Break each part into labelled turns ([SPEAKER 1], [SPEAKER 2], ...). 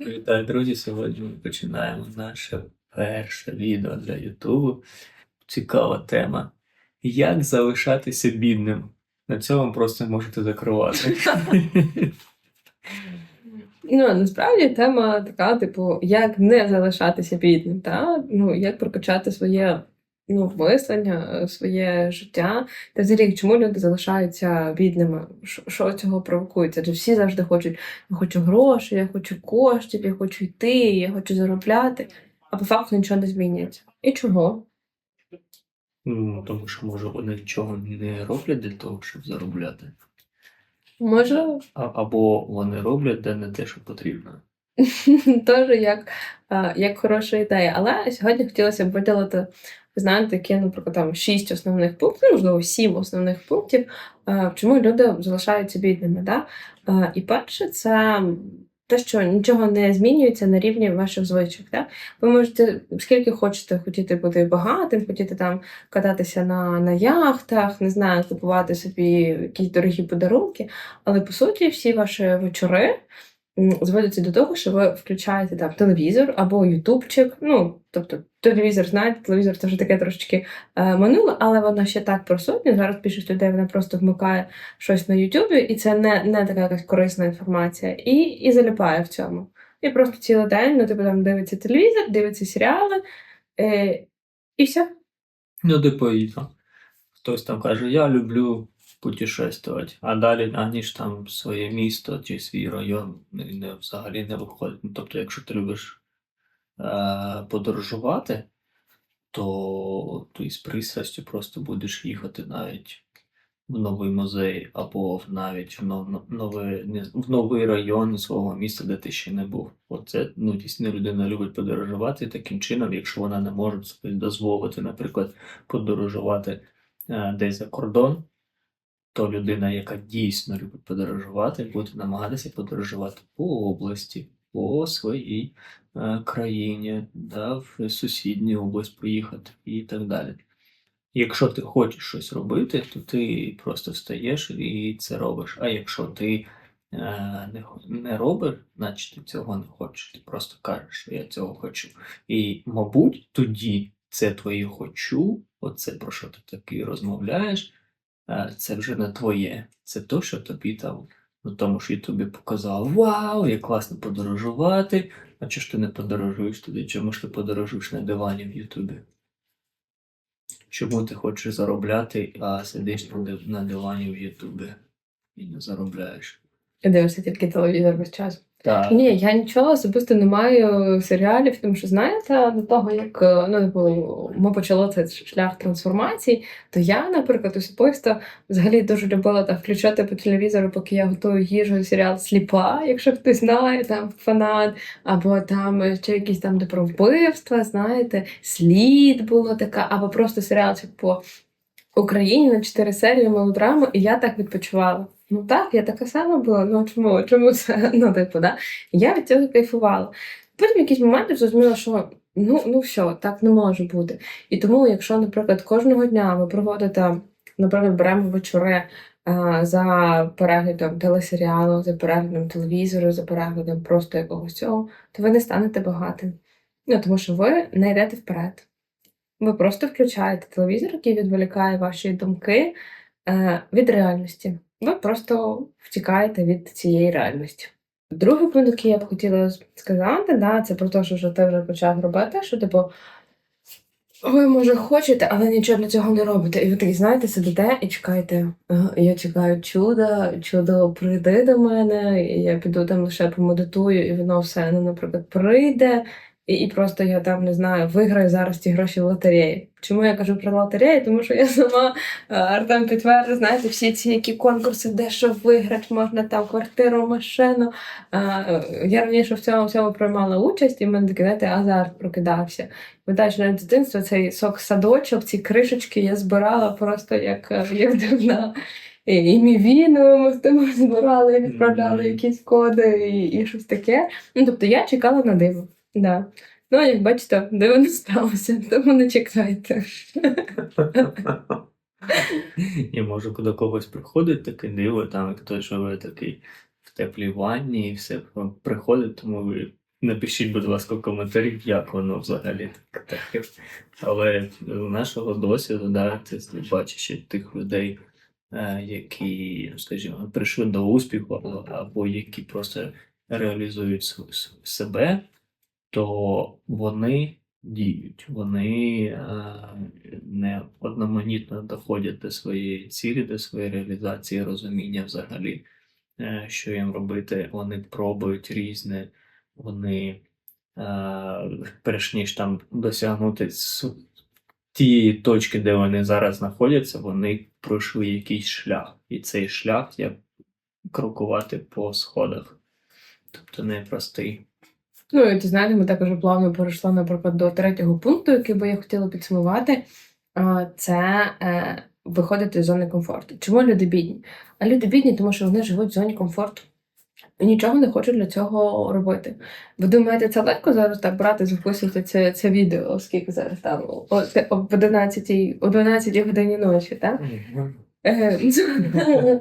[SPEAKER 1] Вітаю, друзі! Сьогодні ми починаємо наше перше відео для Ютубу. Цікава тема. Як залишатися бідним? На цьому просто можете закривати.
[SPEAKER 2] Ну, насправді тема така, типу, як не залишатися бідним, та? ну, як прокачати своє ну, мислення, е, своє життя. Та взагалі, чому люди залишаються бідними? Що, цього провокується? Адже всі завжди хочуть: я хочу грошей, я хочу коштів, я хочу йти, я хочу заробляти, а по факту нічого не змінюється. І чого?
[SPEAKER 1] Ну, тому що, може, вони нічого не роблять для того, щоб заробляти.
[SPEAKER 2] Може,
[SPEAKER 1] А, або вони роблять де не те, що потрібно.
[SPEAKER 2] Теж як, як хороша ідея. Але сьогодні хотілося б виділити, ви знаєте, такі, наприклад, там шість основних пунктів, можливо, сім основних пунктів, чому люди залишаються бідними. Да? І перше, це те, що нічого не змінюється на рівні ваших звичок. Да? Ви можете скільки хочете хотіти бути багатим, хотіти там кататися на, на яхтах, не знаю, купувати собі якісь дорогі подарунки, але по суті всі ваші вечори м, зводиться до того, що ви включаєте там телевізор або ютубчик. Ну, тобто телевізор, знаєте, телевізор це вже таке трошечки е, минуле, але воно ще так присутнє. Зараз більшість людей вона просто вмикає щось на Ютубі, і це не, не така якась корисна інформація, і, і заліпає в цьому. І просто цілий день, ну, типу, там дивиться телевізор, дивиться серіали, е, і все.
[SPEAKER 1] Ну, типу, і там. Хтось там каже, я люблю путешествувати, а далі ані ж там своє місто чи свій район не, не, взагалі не виходить. Ну, тобто, якщо ти любиш подорожувати, то ти з пристрастю просто будеш їхати навіть в новий музей або навіть в, новий, в новий район свого міста, де ти ще не був. Оце ну, дійсно людина любить подорожувати і таким чином, якщо вона не може собі дозволити, наприклад, подорожувати е, десь за кордон, то людина, яка дійсно любить подорожувати, буде намагатися подорожувати по області, по своїй е, країні, да, в сусідню область поїхати і так далі. Якщо ти хочеш щось робити, то ти просто встаєш і це робиш. А якщо ти е, не, не робиш, значить ти цього не хочеш. Ти просто кажеш, що я цього хочу. І, мабуть, тоді це твоє хочу, оце про що ти таки розмовляєш, е, це вже не твоє. Це то, що тобі там на тому ж Ютубі показав, вау, як класно подорожувати. А чи ж ти не подорожуєш туди? Чому ж ти подорожуєш на дивані в Ютубі? Чому ти хочеш заробляти, а сидиш на, дивані в Ютубі і не заробляєш?
[SPEAKER 2] Дивишся тільки телевізор без час.
[SPEAKER 1] Так.
[SPEAKER 2] Ні, я нічого особисто не маю серіалів, тому що знаєте, до того як е, ну, типу, ми почали цей шлях трансформації, то я, наприклад, особисто взагалі дуже любила там включати по телевізору, поки я готую їжу, серіал Сліпа, якщо хтось знає, там фанат, або там ще якісь там де про вбивства, знаєте, слід було така, або просто серіалчик по Україні на чотири серії мелодраму, і я так відпочивала. Ну так, я така сама була. Ну чому? Чому це? Ну, типу, да? Я від цього кайфувала. Потім в якісь моменти зрозуміла, що ну, ну все, так не може бути. І тому, якщо, наприклад, кожного дня ви проводите, наприклад, беремо вечори а, за переглядом телесеріалу, за переглядом телевізору, за переглядом просто якогось цього, то ви не станете багатим. Ну, тому що ви не йдете вперед. Ви просто включаєте телевізор, який відволікає ваші думки е, від реальності. Ви просто втікаєте від цієї реальності. Другий пункт, який я б хотіла сказати, да, це про те, що ти вже почав робити, що типу. Ви, може, хочете, але нічого для цього не робите. І ви такі, знаєте, сидите і чекаєте. Я чекаю чуда, чудо прийде до мене, і я піду там лише помедитую, і воно все, ну, наприклад, прийде. І, і просто я там не знаю, виграю зараз ті гроші в лотереї. Чому я кажу про лотерею? Тому що я сама е, Артем підтвердив, знаєте, всі ці які конкурси, де що виграти, можна там квартиру, машину. Е, Я раніше в цьому всьому приймала участь, і в мене такий, знаєте, азарт прокидався. З дитинства цей сок садочок, ці кришечки я збирала просто як, е, як дивна. І, і мівіну ми з тим збирали, відправляли якісь коди і, і щось таке. Ну, тобто я чекала на диво. Да. Ну, як бачите, диво не сталося, тому не чекайте.
[SPEAKER 1] І може до когось приходить таке диво, там як хтось живе такий в теплій ванні, і все приходить, тому ви Напишіть, будь ласка, в коментарі, як воно взагалі таке. Але з нашого досвіду, да, ти бачиш тих людей, е, які, скажімо, прийшли до успіху, або, які просто реалізують себе, то вони діють, вони е, не одноманітно доходять до своєї цілі, до своєї реалізації, розуміння взагалі, е, що їм робити. Вони пробують різне, вони, е, перш ніж там досягнути тієї точки, де вони зараз знаходяться, вони пройшли якийсь шлях. І цей шлях як крокувати по сходах. Тобто непростий.
[SPEAKER 2] Ну, і ти знаєте, ми також плавно перейшли, наприклад, до третього пункту, який би я хотіла підсумувати. Це е, виходити з зони комфорту. Чому люди бідні? А люди бідні, тому що вони живуть в зоні комфорту. І нічого не хочуть для цього робити. Ви думаєте, це легко зараз так брати, записувати це, це відео, оскільки зараз там о, об 11, о 12 годині ночі, так? Е,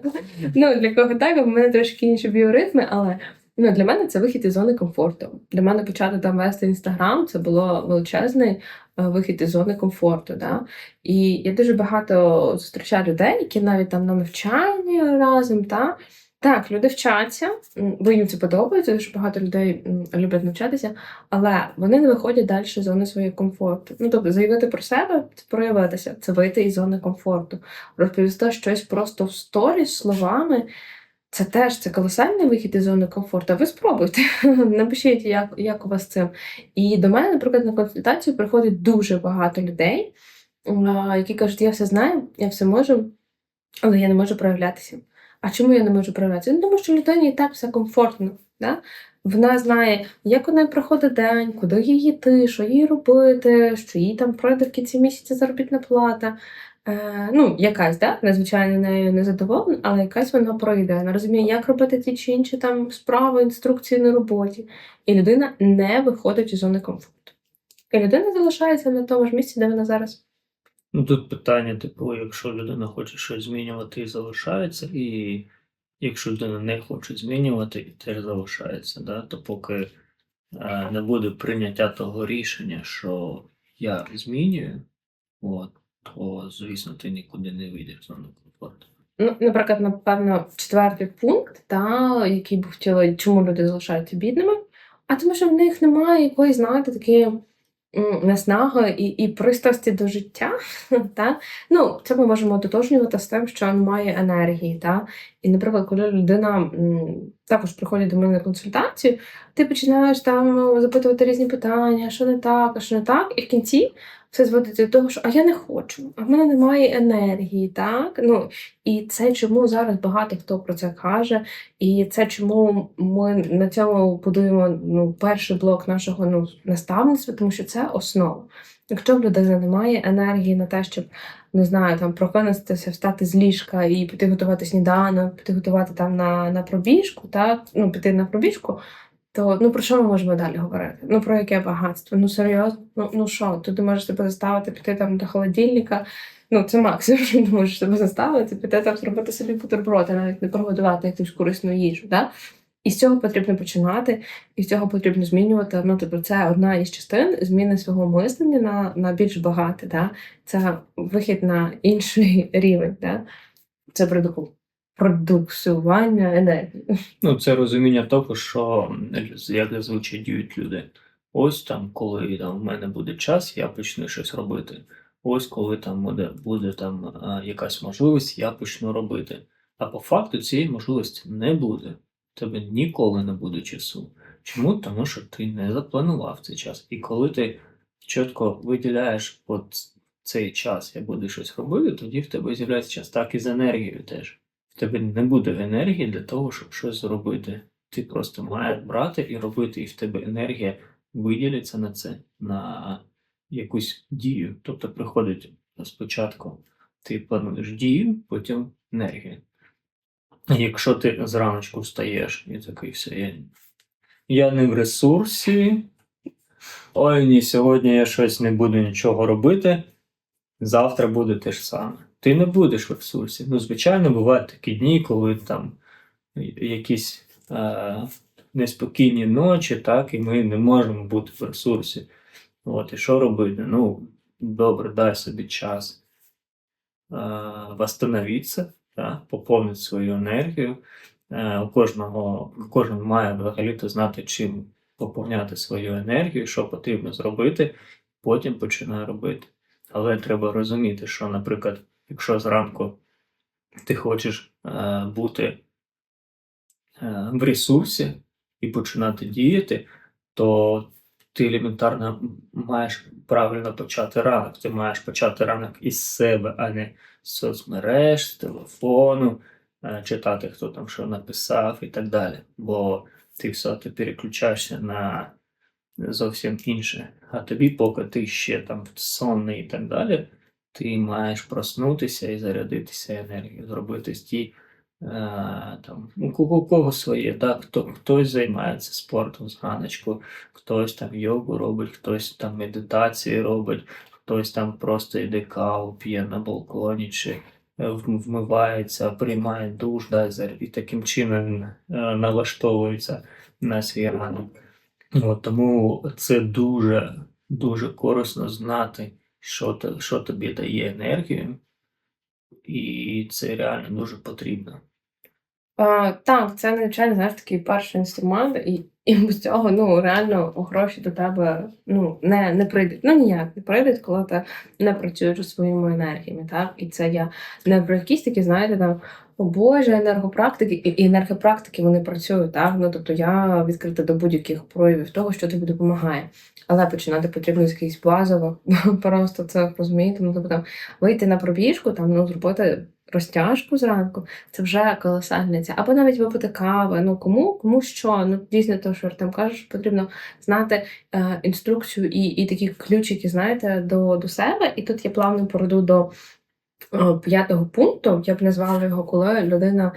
[SPEAKER 2] ну, для кого так, в мене трошки інші біоритми, але ну, для мене це вихід із зони комфорту. Для мене почати там вести інстаграм це було величезний е, вихід із зони комфорту. Да? І я дуже багато зустрічаю людей, які навіть там на навчанні разом. Та? Так, люди вчаться, бо їм це подобається, дуже багато людей люблять навчатися, але вони не виходять далі з зони своєї комфорту. Ну, тобто, заявити про себе, це проявитися, це вийти із зони комфорту розповісти щось просто в сторіс словами. Це теж це колосальний вихід із зони комфорту. Ви спробуйте. Напишіть, як, як у вас цим. І до мене, наприклад, на консультацію приходить дуже багато людей, які кажуть, я все знаю, я все можу, але я не можу проявлятися. А чому я не можу проявлятися? Ну, тому що людині і так все комфортно. Да? Вона знає, як у неї проходить день, куди їй йти, що їй робити, що їй там пройде в кінці місяця заробітна плата. Е, ну, якась, да? незвичайно нею не задоволена, але якась вона пройде. Вона розуміє, як робити ті чи інші там справи, інструкції на роботі. І людина не виходить із зони комфорту. І людина залишається на тому ж місці, де вона зараз.
[SPEAKER 1] Ну тут питання, типу, якщо людина хоче щось змінювати і залишається, і якщо людина не хоче змінювати і теж залишається, да? то поки е, не буде прийняття того рішення, що я змінюю, от, то звісно ти нікуди не вийдеш зони комфорту.
[SPEAKER 2] Ну, наприклад, напевно, четвертий пункт, та, який би хотіла, чому люди залишаються бідними, а тому, що в них немає якоїсь, знаєте, такої наснаги і, і пристрасті до життя. Та? Ну, це ми можемо ототожнювати з тим, що немає енергії. Та? І, наприклад, коли людина також приходить до мене на консультацію, ти починаєш там запитувати різні питання, що не так, а що не так, і в кінці все зводиться до того, що а я не хочу, а в мене немає енергії, так? Ну, і це чому зараз багато хто про це каже, і це чому ми на цьому будуємо ну, перший блок нашого ну, наставництва, тому що це основа. Якщо в людини немає енергії на те, щоб не знаю, там прокинутися, встати з ліжка і піти готувати сніданок, піти готувати там на, на пробіжку, так? Ну, піти на пробіжку, то ну про що ми можемо далі говорити? Ну про яке багатство? Ну серйозно? Ну, ну що, то ти можеш себе заставити піти там до холодильника. Ну, це максимум, що ти можеш себе заставити, піти там зробити собі бутерброд, навіть не приготувати якусь корисну їжу. Да? І з цього потрібно починати, і з цього потрібно змінювати. Ну, тобто, це одна із частин зміни свого мислення на, на більш багате. Да? Це вихід на інший рівень. Да? Це продуку- продуксування енергії.
[SPEAKER 1] Ну, це розуміння того, що як зазвичай діють люди. Ось там, коли там, в мене буде час, я почну щось робити. Ось коли там буде, буде там а, якась можливість, я почну робити. А по факту цієї можливості не буде. Тебе ніколи не буде часу. Чому? Тому що ти не запланував цей час. І коли ти чітко виділяєш от цей час, я буду щось робити, тоді в тебе з'являється час. Так і з енергією теж. В тебе не буде енергії для того, щоб щось зробити. Ти просто маєш брати і робити, і в тебе енергія виділиться на це, на якусь дію. Тобто приходить спочатку ти плануєш дію, потім енергія. Якщо ти зраночку встаєш і такий все, я, я не в ресурсі. Ой, ні, сьогодні я щось не буду нічого робити. Завтра буде те ж саме. Ти не будеш в ресурсі. Ну, звичайно, бувають такі дні, коли там якісь е, неспокійні ночі, так, і ми не можемо бути в ресурсі. От, і що робити? Ну, добре, дай собі час е, восстановитися, так, поповнити свою енергію. Е, у кожного, кожен має взагалі-то знати, чим поповняти свою енергію, що потрібно зробити, потім починає робити. Але треба розуміти, що, наприклад, якщо зранку ти хочеш е, бути е, в ресурсі і починати діяти, то ти елементарно маєш правильно почати ранок. Ти маєш почати ранок із себе, а не з соцмереж, з телефону, е, читати, хто там що написав і так далі. Бо ти все ти переключаєшся на зовсім інше. А тобі, поки ти ще там сонний і так далі, ти маєш проснутися і зарядитися енергією, зробити ті. Е, там, у кого, кого своє, так, хто, хтось займається спортом зраночку, хтось там йогу робить, хтось там медитації робить, хтось там просто йде каву, п'є на балконі, чи е, вмивається, приймає душ, да, і таким чином е, налаштовується на свій ранок. Тому це дуже, дуже корисно знати, що, що тобі дає енергію, і це реально дуже потрібно.
[SPEAKER 2] Так, це звичайно, знаєш, такий перший інструмент, і, і без цього ну реально гроші до тебе ну не, не прийдуть. Ну ніяк не прийдуть, коли ти не працюєш зі своїми енергіями. Так, і це я не про якісь такі, знаєте, там о Боже, енергопрактики і, і енергопрактики вони працюють. Так, ну тобто я відкрита до будь-яких проявів того, що тобі допомагає. Але починати потрібно з якихось базових, просто це розумієте. Ну тобто там вийти на пробіжку, там ну зробити розтяжку зранку це вже колосальниця. Або навіть випити кави. Ну кому, кому що. Ну дійсно, то, що Артем кажеш, потрібно знати е, інструкцію і, і такі ключики, знаєте, до, до себе. І тут я плавно перейду до е, п'ятого пункту. Я б назвала його, коли людина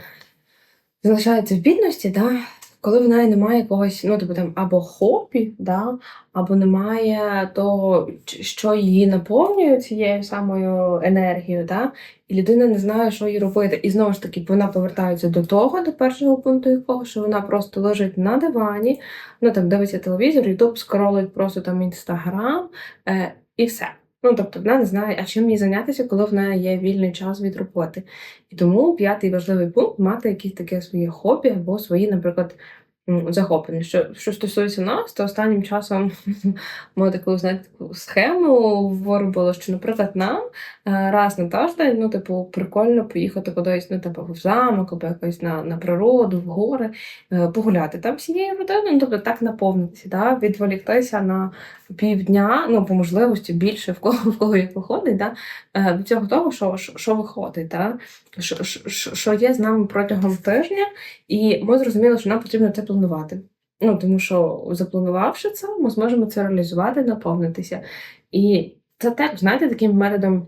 [SPEAKER 2] залишається в бідності, да? Коли в неї немає якогось, ну тобто там або хобі, да? або немає того, що її наповнює цією самою енергією, да? і людина не знає, що їй робити. І знову ж таки, вона повертається до того, до першого пункту якого, що вона просто лежить на дивані, ну там дивиться телевізор, ютуб, скролить просто там інстаграм е, і все. Ну, тобто вона не знає, а чим їй зайнятися, коли в неї є вільний час від роботи. І тому п'ятий важливий пункт мати якісь таке своє хобі або свої, наприклад, захоплення. Що, що стосується нас, то останнім часом ми таку, знаєте, таку схему виробили, що, наприклад, нам раз на тиждень, ну, типу, прикольно поїхати кудись, ну, типу, в замок, або якось на, на природу, в гори, е, погуляти там всією родиною, ну, тобто так наповнитися, да? відволіктися на півдня, ну, по можливості більше в кого, в кого як виходить, да? е, до цього того, що, що, виходить, да? що- що є з нами протягом тижня, і ми зрозуміли, що нам потрібно це планувати. Ну, тому що запланувавши це, ми зможемо це реалізувати, наповнитися. І це теж, знаєте, таким методом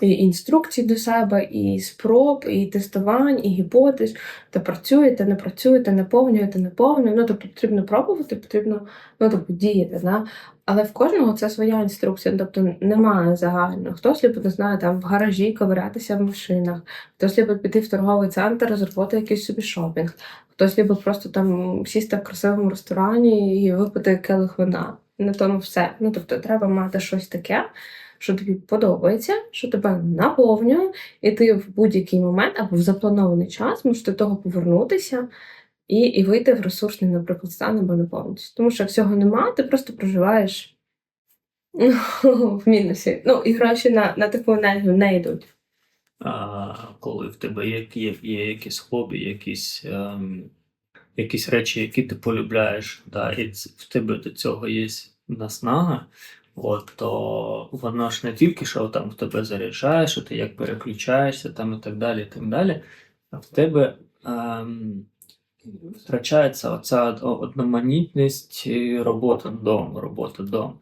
[SPEAKER 2] і інструкцій до себе, і спроб, і тестувань, і гіпотез. Та працюєте, не працюєте, наповнюєте, наповнюєте. Ну, тобто потрібно пробувати, потрібно ну, тобто, діяти. Да? Але в кожного це своя інструкція, тобто немає загального. Хтось любить, не знаю, там в гаражі ковирятися в машинах, хтось любить піти в торговий центр, зробити якийсь собі шопінг, хтось любить просто там сісти в красивому ресторані і випити келих вина. На тому все. Ну тобто треба мати щось таке, що тобі подобається, що тебе наповнює, і ти в будь-який момент або в запланований час можеш до того повернутися і, і вийти в ресурсний, наприклад, стан або наповнитися. Тому що всього нема, ти просто проживаєш в мінусі. Ну, і гроші на, на таку енергію не йдуть.
[SPEAKER 1] А коли в тебе є, є, є якісь хобі, якісь, ем, якісь речі, які ти полюбляєш, да, і в тебе до цього є наснага, от, то воно ж не тільки що там в тебе заряджає, що ти як переключаєшся там і так далі, і так далі, а в тебе ем, втрачається оця одноманітність робота дом, робота дом.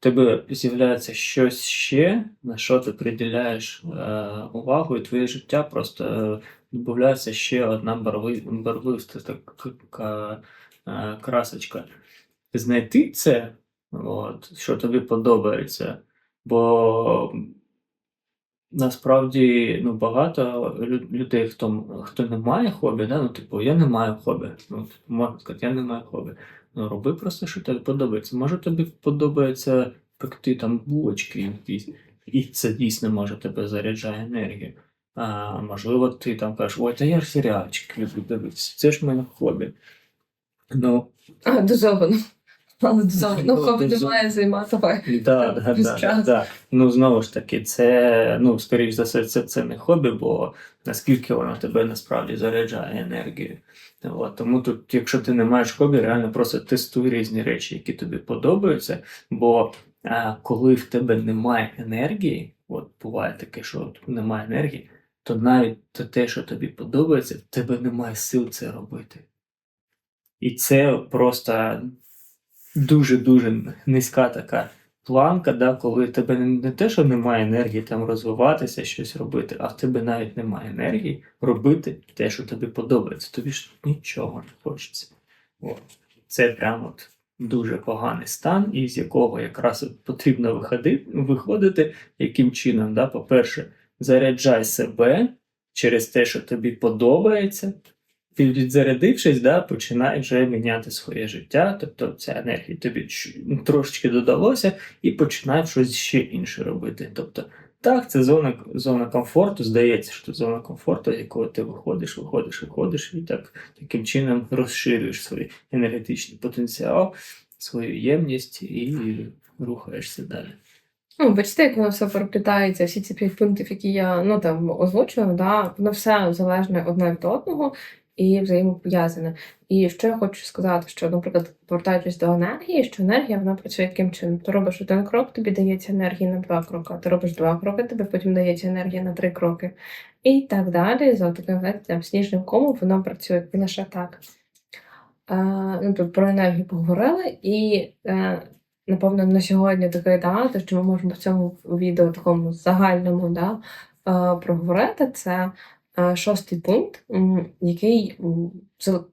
[SPEAKER 1] В тебе з'являється щось ще, на що ти приділяєш е, увагу, і твоє життя просто е, додається ще одна барви, барвиста така е, красочка. Знайти це, от, що тобі подобається, бо Насправді, ну, багато людей, хто, хто не має хобі, да? ну, типу, я не маю хобі. Ну, типу, можна сказати, я не маю хобі. Ну, роби просто, що тобі подобається. Може, тобі подобається пекти там булочки якісь, і це дійсно може тебе заряджає енергію. А, можливо, ти там кажеш, ой, та я ж серіальчик люблю дивитися, це ж моє хобі. Ну,
[SPEAKER 2] А, дозовано. Але. Ну,
[SPEAKER 1] Ну,
[SPEAKER 2] не має займати.
[SPEAKER 1] Да, да, да. Ну, знову ж таки, це, ну, скоріш за все, це, це не хобі, бо наскільки воно тебе насправді заряджає енергію. От, тому тут, якщо ти не маєш хобі, реально просто тестуй різні речі, які тобі подобаються. Бо а, коли в тебе немає енергії, от буває таке, що от немає енергії, то навіть те, що тобі подобається, в тебе немає сил це робити. І це просто дуже-дуже низька така планка, да, коли тебе не, те, що немає енергії там розвиватися, щось робити, а в тебе навіть немає енергії робити те, що тобі подобається. Тобі ж нічого не хочеться. От. Це прямо от дуже поганий стан, із якого якраз потрібно виходити, виходити яким чином. Да? По-перше, заряджай себе через те, що тобі подобається. Підзарядившись, да, починай вже міняти своє життя, тобто ця енергія тобі трошечки додалося, і починай щось ще інше робити. Тобто, так, це зона, зона комфорту, здається, що зона комфорту, з якого ти виходиш, виходиш, виходиш, і так, таким чином розширюєш свій енергетичний потенціал, свою ємність і рухаєшся далі.
[SPEAKER 2] Ну, бачите, як воно все переплітається, всі ці п'ять пунктів, які я ну, там, озвучила, да, воно все залежне одне від одного і взаємопов'язане. І що я хочу сказати, що, наприклад, повертаючись до енергії, що енергія вона працює яким чином? Ти робиш один крок, тобі дається енергія на два кроки, ти робиш два кроки, тобі потім дається енергія на три кроки. І так далі, за таким сніжним комом воно працює лише так. Е, ну, про енергію поговорили, і е, напевно, на сьогодні такий да, те, що ми можемо в цьому відео такому загальному да, е, проговорити, це шостий пункт, який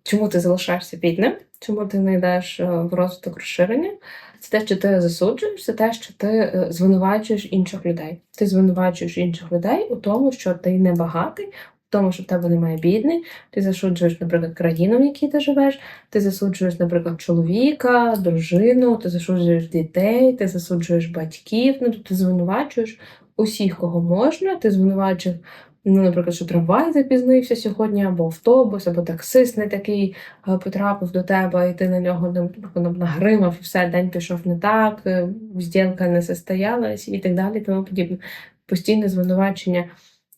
[SPEAKER 2] чому ти залишаєшся бідним, чому ти не йдеш е, в розвиток розширення. Це те, що ти засуджуєш, це те, що ти е, звинувачуєш інших людей. Ти звинувачуєш інших людей у тому, що ти не багатий, у тому, що в тебе немає бідний. Ти засуджуєш, наприклад, країну, в якій ти живеш. Ти засуджуєш, наприклад, чоловіка, дружину, ти засуджуєш дітей, ти засуджуєш батьків, ну тобто ти звинувачуєш усіх, кого можна. Ти звинувачуєш, ну, наприклад, що трамвай запізнився сьогодні, або автобус, або таксист не такий е, потрапив до тебе, і ти на нього наприклад, нагримав, і все, день пішов не так, е, зділка не состоялась і так далі, тому подібне. Постійне звинувачення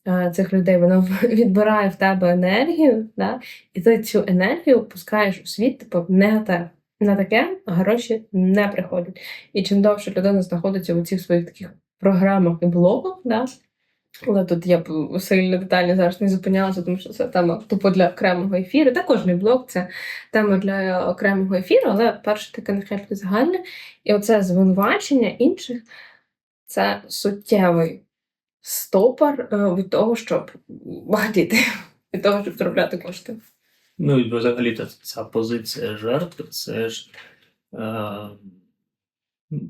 [SPEAKER 2] е, цих людей, воно відбирає в тебе енергію, да? і ти цю енергію пускаєш у світ, типу, негатив. На таке гроші не приходять. І чим довше людина знаходиться у цих своїх таких програмах і блогах, да? Але тут я б сильно детально зараз не зупинялася, тому що це тема тупо для окремого ефіру. Та кожний блог це тема для окремого ефіру, але перше таке нехай загальне. І оце звинувачення інших це суттєвий стопор е, від того, щоб багатіти, від того, щоб заробляти кошти.
[SPEAKER 1] Ну і взагалі ця позиція жертви, це ж е,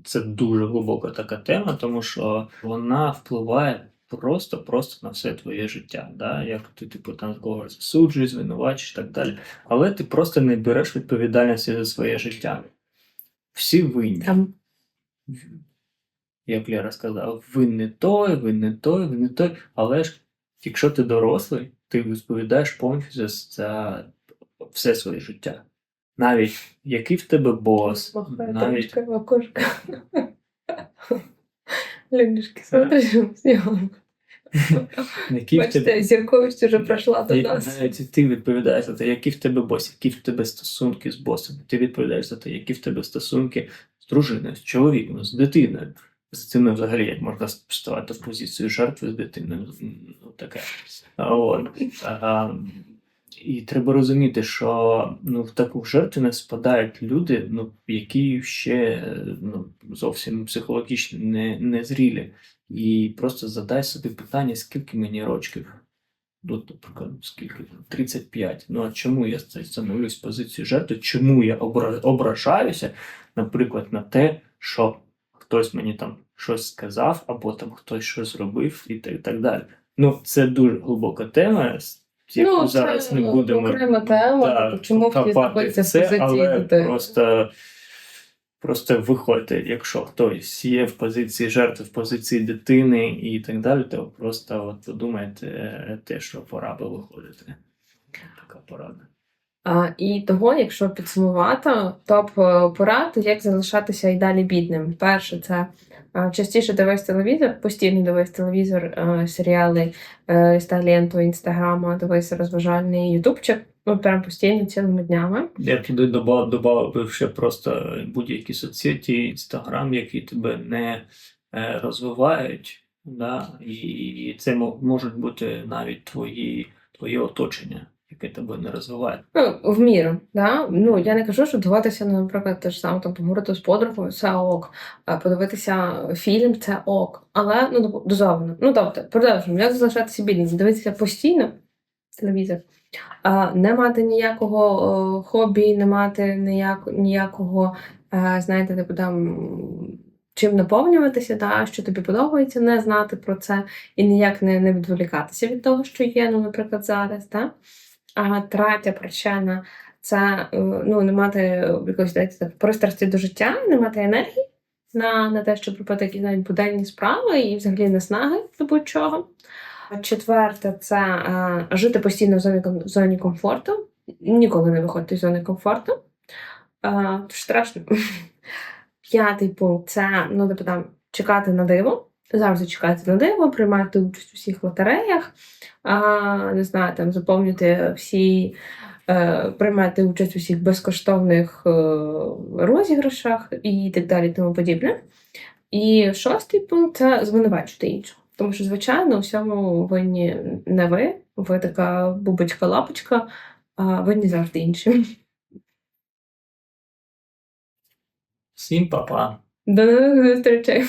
[SPEAKER 1] це дуже глибока така тема, тому що вона впливає просто-просто на все твоє життя. Да? Як ти, типу, там когось засуджуєш, звинувачиш і так далі. Але ти просто не береш відповідальності за своє життя. Всі винні.
[SPEAKER 2] Там
[SPEAKER 1] Як Лера сказала, не той, вин не той, вин не той. Але ж якщо ти дорослий, ти відповідаєш повністю за, все своє життя. Навіть який в тебе бос,
[SPEAKER 2] махає
[SPEAKER 1] навіть
[SPEAKER 2] трошки в окошко. Людишки, Бачите, зірковість вже пройшла до нас.
[SPEAKER 1] Навіть ти відповідаєш за те, які в тебе бос, які в тебе стосунки з босом. Ти відповідаєш за те, які в тебе стосунки з дружиною, з чоловіком, з дитиною. З дитиною взагалі як можна ставати в позицію жертви з дитиною. Ну, таке. От. А, і треба розуміти, що ну, в таку жертву не спадають люди, ну, які ще ну, зовсім психологічно не, не зрілі. І просто задай собі питання, скільки мені років. Ну, наприклад, скільки? 35. Ну а чому я становлюсь в позицію жертви? Чому я обра- ображаюся, наприклад, на те, що хтось мені там щось сказав, або там хтось щось зробив, і так, і так далі. Ну, це дуже глибока тема, яку
[SPEAKER 2] Ну,
[SPEAKER 1] зараз
[SPEAKER 2] це
[SPEAKER 1] не будемо
[SPEAKER 2] окрема тема, типу, чому всі
[SPEAKER 1] копати
[SPEAKER 2] в
[SPEAKER 1] це,
[SPEAKER 2] позиції
[SPEAKER 1] але
[SPEAKER 2] дітей.
[SPEAKER 1] просто, просто виходьте, якщо хтось є в позиції жертви, в позиції дитини і так далі, то просто от подумайте е, те, що пора би виходити. Така порада.
[SPEAKER 2] А, і того, якщо підсумувати, топ е, порад, як залишатися і далі бідним. Перше, це е, частіше дивись телевізор, постійно дивись телевізор, серіали, е, листа ленту інстаграма, дивись розважальний ютубчик. Ну, прям постійно цілими днями.
[SPEAKER 1] Я туди додав, додав би ще просто будь-які соцсеті, інстаграм, які тебе не е, розвивають, да? і це мо- можуть бути навіть твої, твоє оточення, яке тебе не розвиває.
[SPEAKER 2] Ну, в міру, да? Ну, я не кажу, що дивитися, наприклад, те ж саме там поговорити з подругою, це ок. Подивитися фільм це ок. Але ну дозовано. Ну тобто, продовжуємо, як залишатися бідним? Дивитися постійно телевізор. А, не мати ніякого хобі, не мати ніяк, ніякого, е, знаєте, типу там. Чим наповнюватися, да, що тобі подобається, не знати про це і ніяк не, не відволікатися від того, що є, ну, наприклад, зараз. Да? А третя причина це е, ну, не мати е, якоїсь так, пристрасті до життя, не мати енергії на, на те, щоб робити якісь навіть буденні справи і взагалі наснаги до будь-чого. Четверте це е, жити постійно в зоні, в зоні комфорту, ніколи не виходити з зони комфорту. Е, страшно. П'ятий пункт це ну, типу, там, чекати на диво. Завжди чекати на диво, приймати участь у всіх лотереях, а, не знаю, там заповнювати всі, е, приймати участь у всіх безкоштовних е, розіграшах і так далі, тому подібне. І шостий пункт це звинувачувати іншого. Тому що, звичайно, у всьому винні не ви, ви така бубочка-лапочка, а винні завжди інші.
[SPEAKER 1] Всім па-па!
[SPEAKER 2] До нових зустрічей!